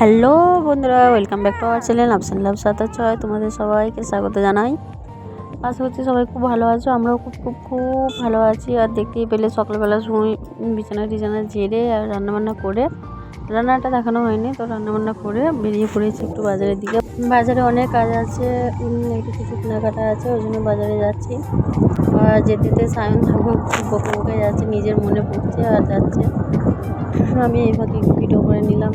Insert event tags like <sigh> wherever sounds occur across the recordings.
Hello বন্ধুরা welcome back to our channel আপসান লাভ সাথে ছয় তোমাদের সবাইকে স্বাগত জানাই। আশা করছি সবাই খুব ভালো আছো, আমরাও খুব খুব খুব ভালো আছি। আর দেখতেই পেলে সকালবেলা সময় বিছানা টিছানা জেরে আর রান্নাবান্না করে রান্নাটা দেখানো হয়নি, তো রান্নাবান্না করে বেরিয়ে পড়েছি একটু বাজারের দিকে। বাজারে অনেক কাজ আছে একটু কিছু কেনাকাটা আছে, ওই জন্য বাজারে যাচ্ছি। আর যেতে সায়ন ঠাকুর বকে বকে যাচ্ছে, নিজের মনে পড়ছে আর যাচ্ছে। আমি এইভাবে ভিডিও করে নিলাম।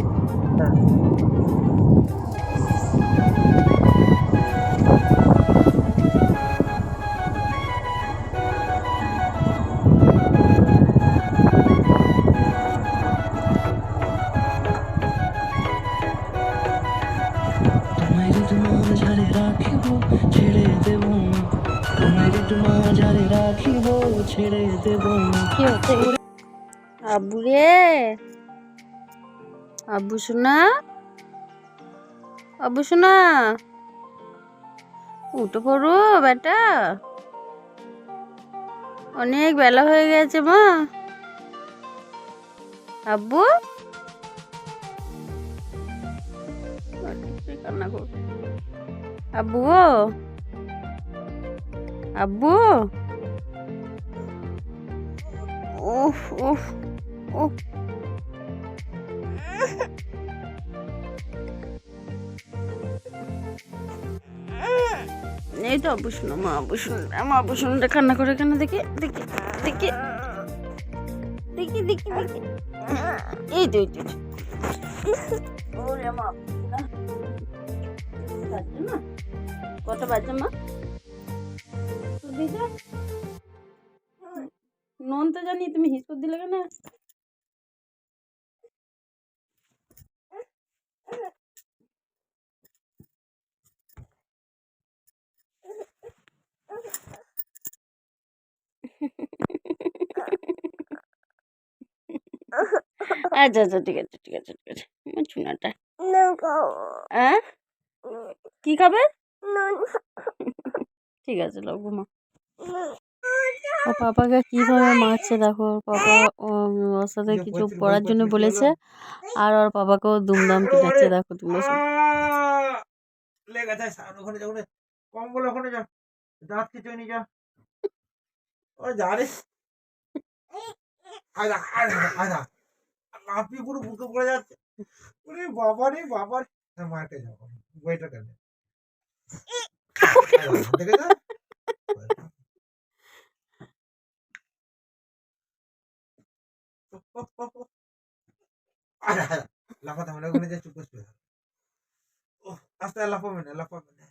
রাখিব, ছেড়ে দেব তোমার রাখিব, ছেড়ে দেব রে! পড়ো, বেটা। অনেক বেলা হয়ে গেছে মা। আব্বু? কান্না করছে আব্বু আব্বু। উফ উফ উফ। এই তো অবশ্যই মা অবশ্যই মা অবশ্যই কান্না করে কেন দেখি দেখি দেখি। দেখি দেখি দেখি। এই তো ওরে মা কত বাজছে মা? নুন তো জানি তুমি হিস করে দিলে কেন? আচ্ছা আচ্ছা ঠিক আছে ঠিক আছে ঠিক আছে। আমার চুনাটা। হ্যাঁ কি খাবে? ঠিক আছে লো ঘুমা ও পাপাকে কীভাবে মারছে দেখো ওর পাপা ও- ওর সাথে কিছু পড়ার জন্য বলেছে আর ওর পাপাকেও দুমদাম পিটাচ্ছে দেখো তুমি সব। লেগে যায় সামনে ওখানে যখন কম্বল ওখানে যা দাঁত কিছু নিয়ে যা ও যা রে। আয়দা আয়দা আয়দা লাফি পুরো বুকে পড়ে যাচ্ছে। ওরে বাবা রে বাবা রে মাকে যাব বইটা কেন দেখে যা আয়দা আয়দা লাফাতে মানে ওখানে যা চুপ করে আস্তে লাফাবে না লাফাবে না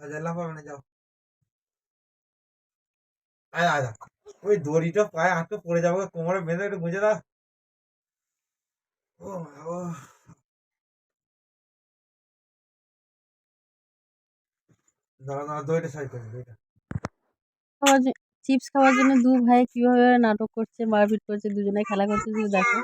আচ্ছা লাফাবে না যাও আয়দা আয়দা ওই দড়িটা পায়ে আটকে পড়ে যাব কোমরে বেঁধে একটু গুঁজে দাও ও মা চিপস খাওয়ার জন্য দু ভাই কীভাবে নাটক করছে মারপিট করছে দুজনে খেলা করছে শুধু দেখো।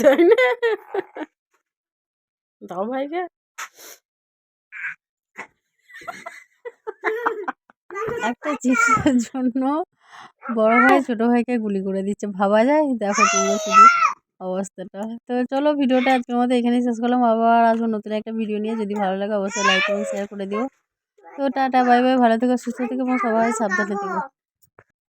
তাই না? দাও ভাইকে। একটা <laughs> চিপসের জন্য বড় ভাই ছোট ভাইকে গুলি করে দিচ্ছে। ভাবা যায় দেখো তোমরা শুধু অবস্থাটা। তো চলো ভিডিওটা আজকের মতো এখানেই শেষ করলাম। আবার আসব নতুন একটা ভিডিও নিয়ে যদি ভালো লাগে অবশ্যই লাইক এবং শেয়ার করে দিও। তো টাটা বাই বাই ভালো থেকো সুস্থ থেকো এবং সবাই সাবধানে থেকো।